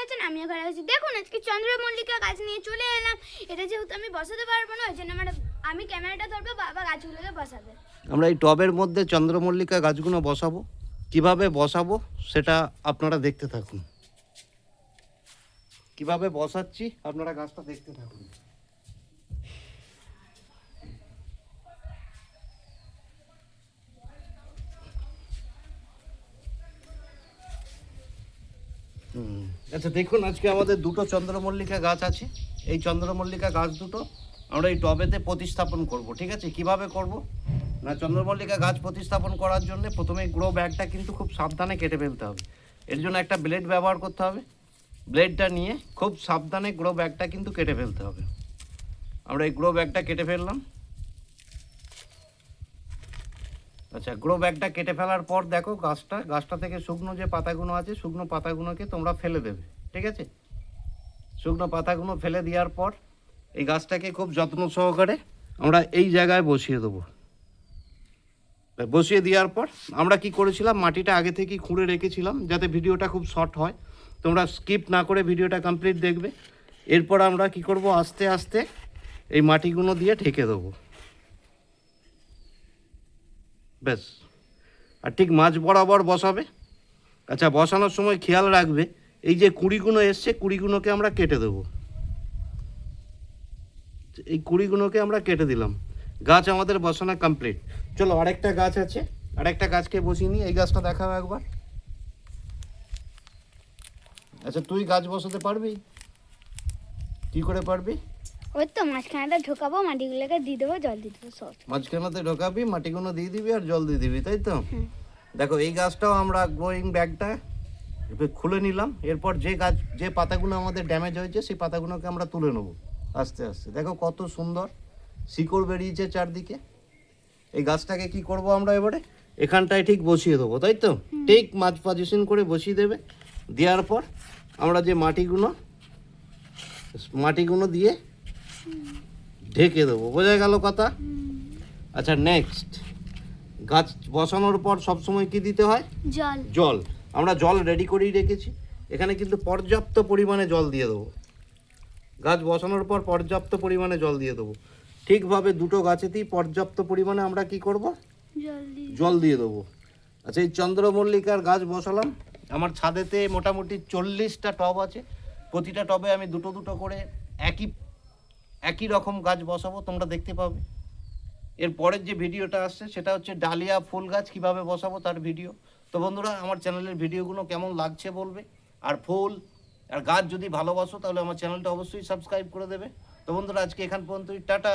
ভালো আছেন আমিও ভালো আছি। দেখুন, আজকে চন্দ্রমল্লিকা গাছ নিয়ে চলে এলাম। এটা যেহেতু আমি বসাতে পারব না, ওই জন্য আমার আমি ক্যামেরাটা ধরবো, বাবা গাছগুলোকে বসাবে। আমরা এই টবের মধ্যে চন্দ্রমল্লিকা গাছগুলো বসাবো। কীভাবে বসাবো সেটা আপনারা দেখতে থাকুন। কীভাবে বসাচ্ছি আপনারা গাছটা দেখতে থাকুন। আচ্ছা দেখুন, আজকে আমাদের দুটো চন্দ্রমল্লিকা গাছ আছে। এই চন্দ্রমল্লিকা গাছ দুটো আমরা এই টবেতে প্রতিস্থাপন করব, ঠিক আছে? কীভাবে করব? না, চন্দ্রমল্লিকা গাছ প্রতিস্থাপন করার জন্য প্রথমে গ্রো ব্যাগটা কিন্তু খুব সাবধানে কেটে ফেলতে হবে। এর জন্য একটা ব্লেড ব্যবহার করতে হবে। ব্লেডটা নিয়ে খুব সাবধানে গ্রো ব্যাগটা কিন্তু কেটে ফেলতে হবে। আমরা এই গ্রো ব্যাগটা কেটে ফেললাম। আচ্ছা গ্রো ব্যাগটা কেটে ফেলার পর দেখো গাছটা গাছটা থেকে শুকনো যে পাতাগুলো আছে, শুকনো পাতাগুলোকে তোমরা ফেলে দেবে, ঠিক আছে? শুকনো পাতাগুলো ফেলে দেওয়ার পর এই গাছটাকে খুব যত্ন সহকারে আমরা এই জায়গায় বসিয়ে দেবো। বসিয়ে দেওয়ার পর আমরা কি করেছিলাম, মাটিটা আগে থেকেই খুঁড়ে রেখেছিলাম যাতে ভিডিওটা খুব শর্ট হয়। তোমরা স্কিপ না করে ভিডিওটা কমপ্লিট দেখবে। এরপর আমরা কি করব, আস্তে আস্তে এই মাটিগুলো দিয়ে ঢেকে দেবো। ব্যাস। আর ঠিক মাঝ বরাবর বসাবে। আচ্ছা বসানোর সময় খেয়াল রাখবে, এই যে কুড়িগুলো এসছে কুড়িগুলোকে আমরা কেটে দেবো। এই কুড়িগুলোকে আমরা কেটে দিলাম। গাছ আমাদের বসানো কমপ্লিট চলো, আরেকটা গাছ আছে। আরেকটা গাছকে বসিয়ে নিই, এই গাছটা দেখাও একবার। আচ্ছা তুই গাছ বসাতে পারবি? কি করে পারবি? ওই তো মাঝখানেটা ঢোকাবো মাটিগুলোকে দিয়ে দেবো জল দিয়ে দেবো সব। মাঝখানাতে ঢোকাবি মাটিগুলো দিয়ে দিবি আর জল দিয়ে দিবি তাই তো? দেখো এই গাছটাও আমরা গ্রোয়িং ব্যাগটা খুলে নিলাম এরপর যে গাছ যে পাতাগুলো আমাদের ড্যামেজ হয়েছে সেই পাতাগুলোকে আমরা তুলে নেব আস্তে আস্তে। দেখো কত সুন্দর শিকড় বেরিয়েছে চারদিকে। এই গাছটাকে কি করব আমরা এবারে? এখানটায় ঠিক বসিয়ে দেবো তাই তো? ঠিক মাছ পজিশন করে বসিয়ে দেবে। দেওয়ার পর আমরা যে মাটিগুলো মাটিগুলো দিয়ে ঢেকে দেবো। বোঝা গেল কথা? আচ্ছা নেক্সট গাছ বসানোর পর সবসময় কি দিতে হয়? জল। জল। আমরা জল রেডি করেই রেখেছি। এখানে কিন্তু পর্যাপ্ত পরিমাণে জল দিয়ে দেবো। গাছ বসানোর পর পর্যাপ্ত পরিমাণে জল দিয়ে দেবো। ঠিকভাবে দুটো গাছেতেই পর্যাপ্ত পরিমাণে আমরা কি করব? জল দিয়ে জল দিয়ে দেবো। আচ্ছা এই চন্দ্রমল্লিকার গাছ বসালাম। আমার ছাদেতে মোটামুটি চল্লিশটা টব আছে। প্রতিটা টবে আমি দুটো দুটো করে একই একই রকম গাছ বসাবো, তোমরা দেখতে পাবে। এর পরের যে ভিডিওটা আসছে, সেটা হচ্ছে ডালিয়া ফুল গাছ কীভাবে বসাবো তার ভিডিও। তো বন্ধুরা, আমার চ্যানেলের ভিডিওগুলো কেমন লাগছে বলবে? আর ফুল, আর গাছ যদি ভালোবাসো, তাহলে আমার চ্যানেলটা অবশ্যই সাবস্ক্রাইব করে দেবে। তো বন্ধুরা, আজকে এখান পর্যন্তই। টাটা!